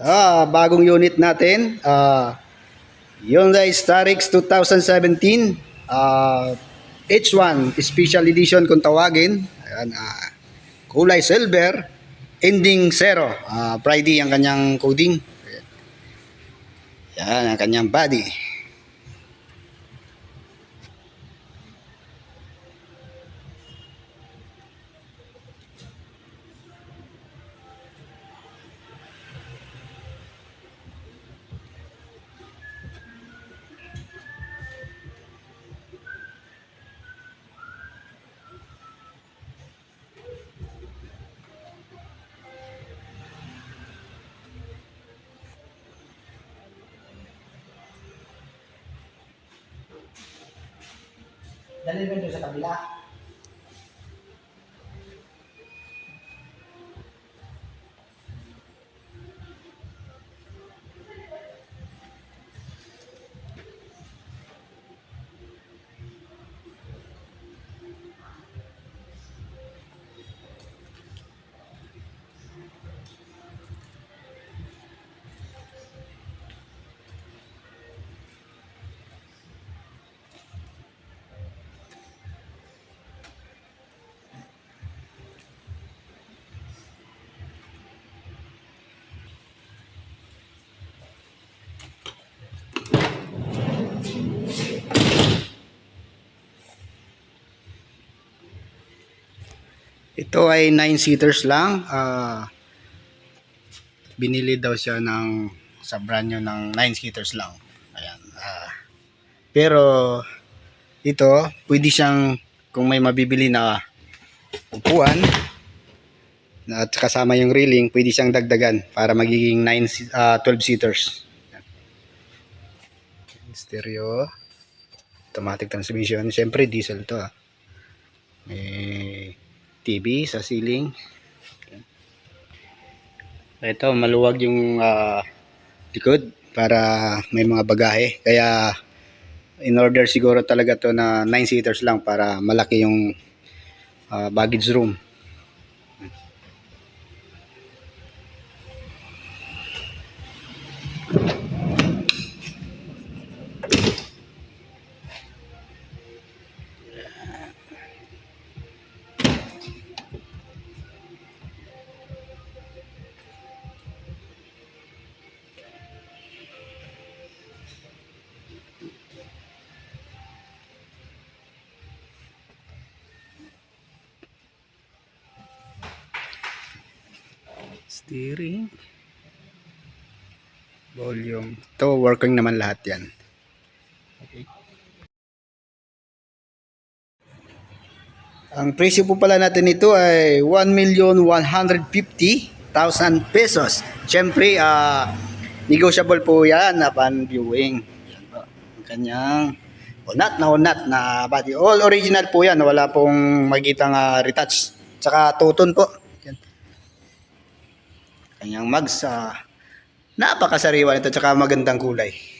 Ah, bagong unit natin. Ah, Hyundai Starix 2017. Ah, H1 Special Edition kung tawagin. Ayan, ah, kulay silver, ending zero. Ah, Friday ang kanyang coding. Ayan. Yan ang kanyang body. Dalhin mo sa kabila. Ito ay 9-seaters lang. Ah, binili daw siya ng sa brand new ng 9-seaters lang. Ayan. ah. pero ito, pwede siyang kung may mabibili na upuan at kasama yung railing, pwede siyang dagdagan para magiging 9 si- ah, 12 seaters. Stereo automatic transmission. Siyempre diesel to ah. May TV sa ceiling. Ito, maluwag yung ah, likod para may mga bagahe. Kaya in order siguro talaga to na 9 seaters lang para malaki yung ah, baggage room. Steering. Volume. Ito, working naman lahat yan. Okay. Ang presyo po pala natin ito ay 1,150,000 pesos. Siyempre, ah, negotiable po yan upon viewing. Yan po. Ang kanyang unat na unat na body. All original po yan. Wala pong magitang ah, retouch. Tsaka tuton po. Yan. Kanyang mags. ah, napakasariwa nito. Tsaka magandang kulay.